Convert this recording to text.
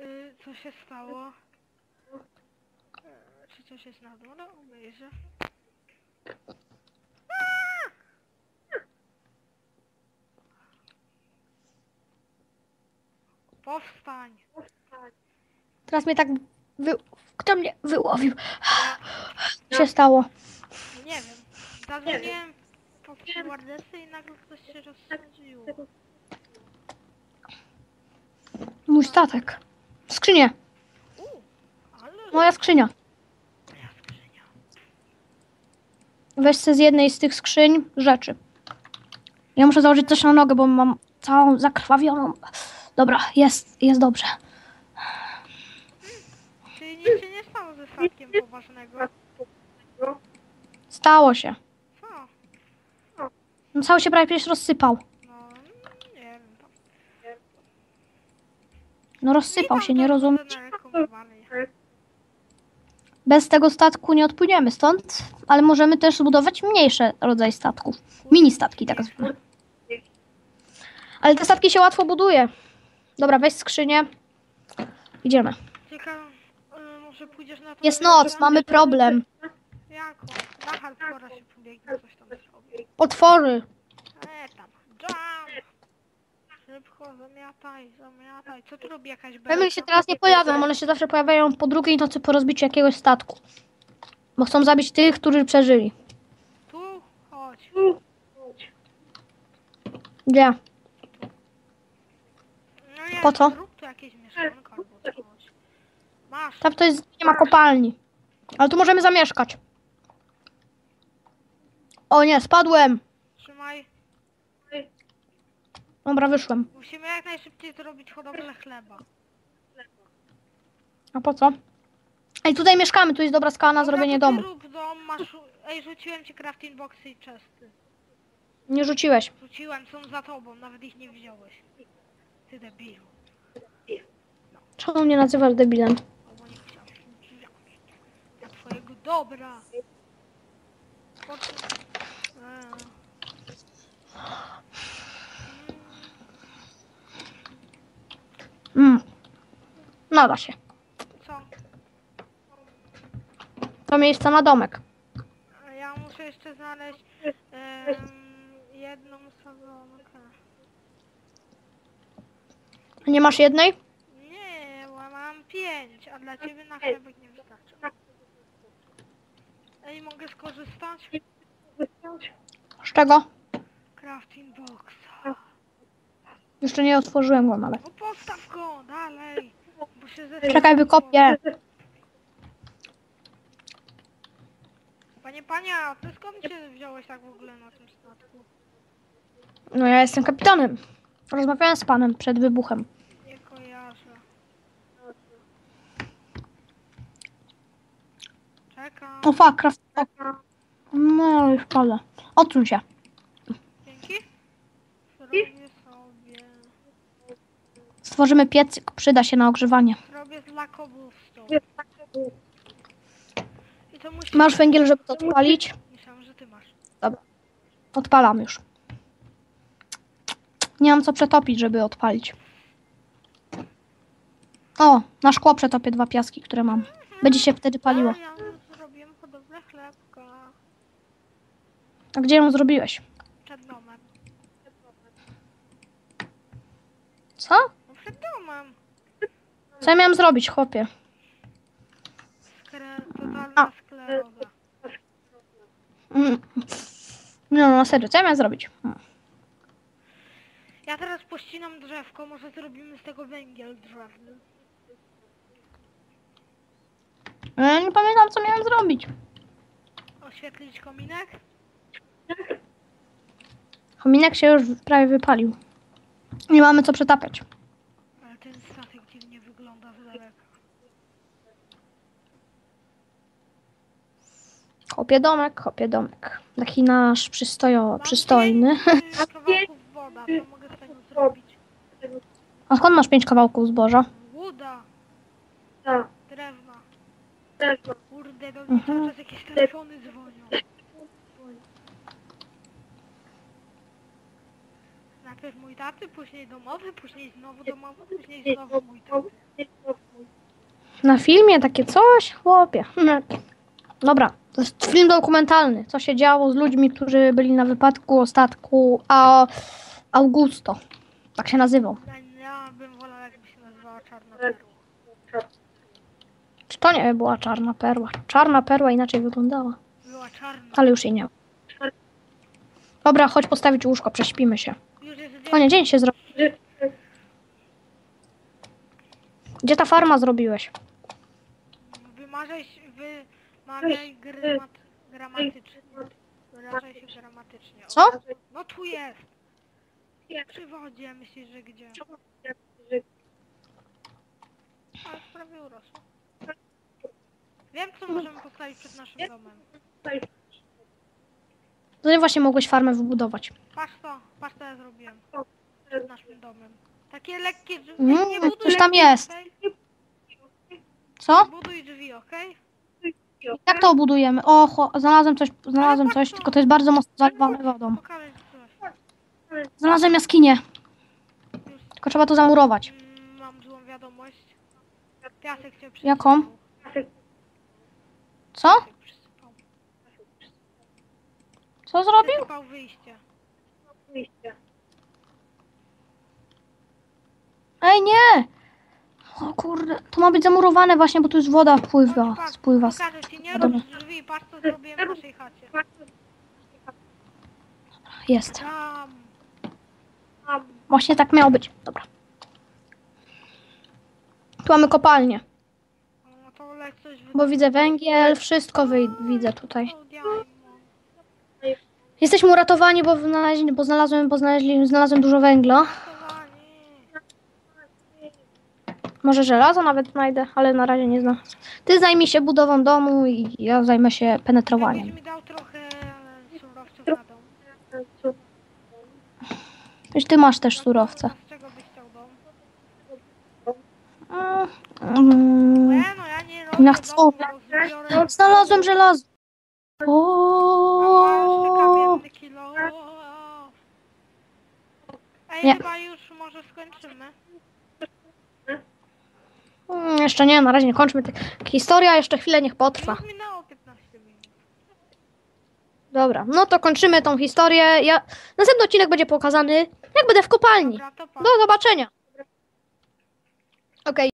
Y, co się stało? E, czy coś jest na dole? Obejrzę. Aaa! Powstań! Teraz mnie tak wy... Kto mnie wyłowił? Co się stało? Nie wiem. Zadzwoniłem stewardessy i nagle coś się rozsadziło. Mój statek. U, ale Moja skrzynia. moja skrzynia. Weź sobie z jednej z tych skrzyń rzeczy. Ja muszę założyć coś na nogę, bo mam całą zakrwawioną. Dobra, jest, jest dobrze. Czyli nic się nie stało ze statkiem poważnego. Stało się. No, cały się prawie przecież rozsypał. No, nie wiem. Tam. No rozsypał się, nie rozumiesz? Bez tego statku nie odpłyniemy stąd, ale możemy też zbudować mniejsze rodzaje statków. Mini statki tak zwane. Ale te statki się łatwo buduje. Dobra, weź skrzynię. Idziemy. Ciekawe, y, może pójdziesz na to... Jest noc, mamy problem. Jako? Na hardcora się pobiegnie, coś tam. Potwory. Zamiataj, zamiataj. Co tu robi jakaś się teraz nie pojawią, one się zawsze pojawiają po drugiej nocy po rozbiciu jakiegoś statku. Bo chcą zabić tych, którzy przeżyli. Tu? Chodź. Gdzie? No nie, Po co? Zrób tu jakieś mieszkanko albo coś. Masz. Tam to jest, nie ma kopalni. Ale tu możemy zamieszkać. O nie, spadłem. Dobra, wyszłem. Musimy jak najszybciej zrobić hodowlę chleba. A po co? Ej, tutaj mieszkamy, tu jest dobra skala na Dobra, zrobienie to ty domu. Rób dom, masz... Ej, rzuciłem ci crafting boxy i chesty. Nie rzuciłeś. Rzuciłem, są za tobą, nawet ich nie wziąłeś. Ty debilu. Czemu mnie nazywasz debilem? Albo nie chciałeś wziąć. Dla twojego dobra. Po co? Eee. Mm. Nada się. Co? To miejsce na domek. Ja muszę jeszcze znaleźć em, jedną sadzonkę. Nie masz jednej? Nie, bo mam pięć, a dla ciebie na chlebek nie wystarczy. Ej, mogę skorzystać? Z czego? Crafting box. Jeszcze nie otworzyłem go nawet. No postaw go dalej. Bo się ze Czekaj, wykopię. Panie, panie, a ty skąd się wziąłeś tak w ogóle na tym statku? No ja jestem kapitanem. Rozmawiałem z panem przed wybuchem. Nie kojarzę. Czekam. O fuck, craft. No już pada. Odsuń się. Stworzymy piecyk, przyda się na ogrzewanie. Robię. I to musi... Masz węgiel, żeby to odpalić? Myślałem, że ty masz. Odpalam już. Nie mam co przetopić, żeby odpalić. O, na szkło przetopię dwa piaski, które mam. Będzie się wtedy paliło. A ja już zrobiłem hodowlę chlebka. A gdzie ją zrobiłeś? Przed domem. Co? No domem. Co ja miałem zrobić, chłopie? Skre... Totalna A. skleroza. Mm. No, na serio, co ja miałem zrobić? Hmm. Ja teraz pościnam drzewko, może zrobimy z tego węgiel drzewny. Ja nie pamiętam, co miałem zrobić. Oświetlić kominek? Chominek się już prawie wypalił. Nie mamy co przetapiać. Ale ten statek dziwnie wygląda z daleka. Kopię domek, kopię domek. Taki nasz przystojo, Mam przystojny. pięć, kawałków woda, co mogę z tego zrobić? A skąd masz pięć kawałków zboża? Łuda, Tak. drewna. Kurde, do mnie Mhm. cały czas jakieś telefony dzwonią. Najpierw mój taty, później domowy, później znowu domowy, później znowu mój taty. Na filmie takie coś, chłopie. No. Dobra, to jest film dokumentalny. Co się działo z ludźmi, którzy byli na wypadku o statku a Augusto. Tak się nazywał. Ja, ja bym wolał jakby się nazywała Czarna Perła. Czy to nie była czarna perła? Czarna perła inaczej wyglądała, Była czarna. ale już jej nie ma. Dobra, chodź postawić łóżko, prześpimy się. O nie, dzień. się zrobił. Gdzie ta farma zrobiłeś? Wymarzaj, się- wymawiaj grymat, gramatycznie. Wyrażaj się gramatycznie. Co? No tu jest. Przy wodzie, myślisz, że gdzie? Ale prawie urosło. Wiem, co możemy postawić przed naszym domem. Ty właśnie mogłeś farmę wybudować. Patrz to, patrz co ja zrobiłem. Przed naszym domem. Takie lekkie drzwi. Mm, nie buduj coś tam jest. Co? Buduj drzwi, okej? Jak to budujemy? O, cho- znalazłem coś, znalazłem coś, tylko to jest bardzo mocno zalewane wodą. Pokażę ci coś. Znalazłem jaskinię, tylko trzeba to zamurować. mm, mam złą wiadomość. Piasek się przysypał. Jaką? Co? Piasek przysypał. Co zrobił? Przysypał wyjście. Ej, nie! O kurde, to ma być zamurowane właśnie, bo tu już woda wpływa, patrz, spływa. Pokażę ci, nie Dobra. rób drzwi, patrz co zrobiłem w naszej chacie. Jest. Tam. Właśnie tak miało być. Dobra. Tu mamy kopalnię, No to leć coś wy... bo widzę węgiel, wszystko wy, widzę tutaj. O. Jesteśmy uratowani, bo, znaleźli, bo znalazłem, bo znaleźli, znalazłem dużo węgla. Może żelazo nawet znajdę, ale na razie nie znam. Ty zajmij się budową domu i ja zajmę się Jakbyś penetrowaniem. mi dał trochę surowców na dom. Wiesz, ty masz też No surowce. Z czego byś chciał dom? Mm, Nie no, ja nie robię Ja chcę- domu, zbiorę... Znalazłem żelazo. Jeszcze O, kamienny kilo. Ej, Nie. chyba już może skończymy. Jeszcze nie, na razie nie kończmy. Historia jeszcze chwilę niech potrwa. Już minęło 15 minut. Dobra, no to kończymy tą historię. Ja... Następny odcinek będzie pokazany, jak będę w kopalni. Do zobaczenia. Okej.